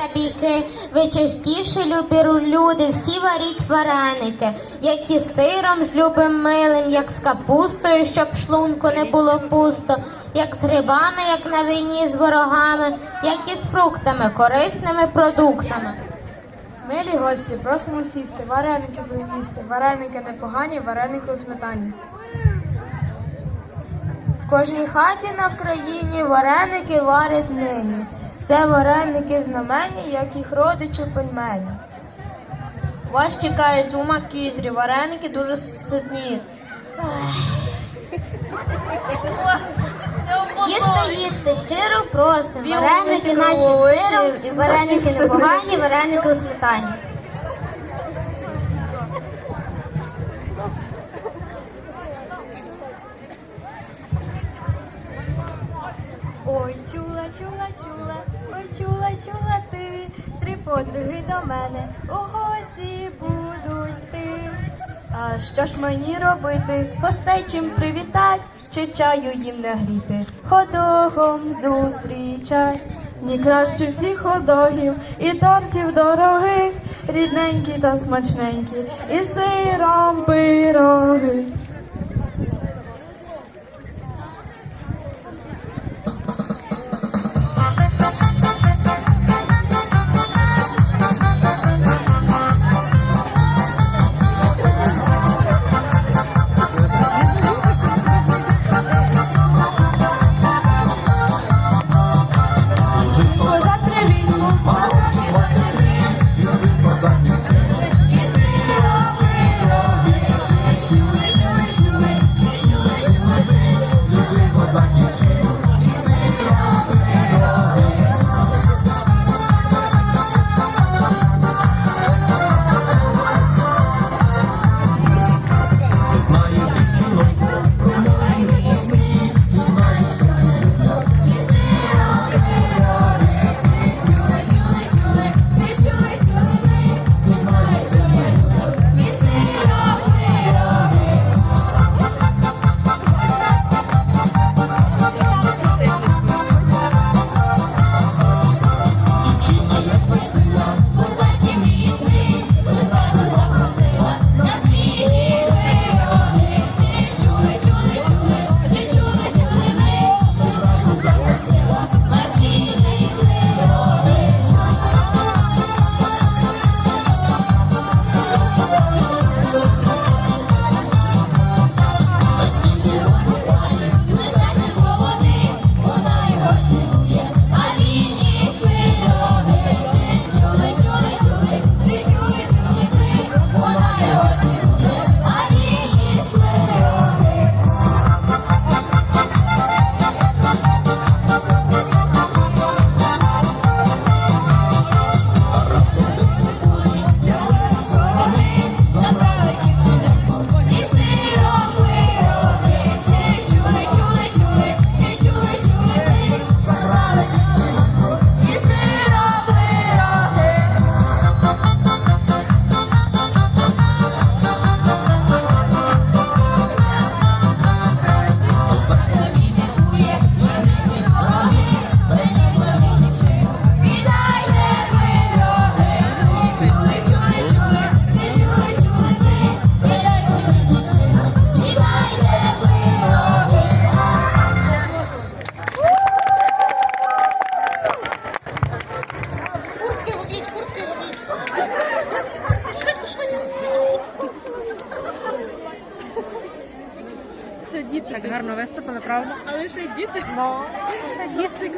та бійки, ви частіше любі люди, всі варіть вареники, як із сиром з любим милим, як з капустою, щоб шлунку не було пусто, як з грибами, як на війні з ворогами, як і з фруктами, корисними продуктами. Милі гості, просимо сісти, вареники будемо їсти. Вареники непогані, вареники у сметані. В кожній хаті на Вкраїні вареники варять нині. Це вареники знамені, як їх родичі пельмені. Вас чекають у макітрі, вареники дуже ситні. Їжте, їжте, щиро просимо. Вареники наші з сиром, вареники непогані, вареники у сметані. Ой, чула, чула, чула, ой, чула, чула ти, три подруги до мене у гості будуть йти. А що ж мені робити? Гостей чим привітать, чи чаю їм нагріти, ходогом зустрічать. Ні краще всіх ходогів і тортів дорогих, рідненькі та смачненькі, і сиром пироги. My Так гарно виступили, правда? Але ще діти. Ну, ще діти.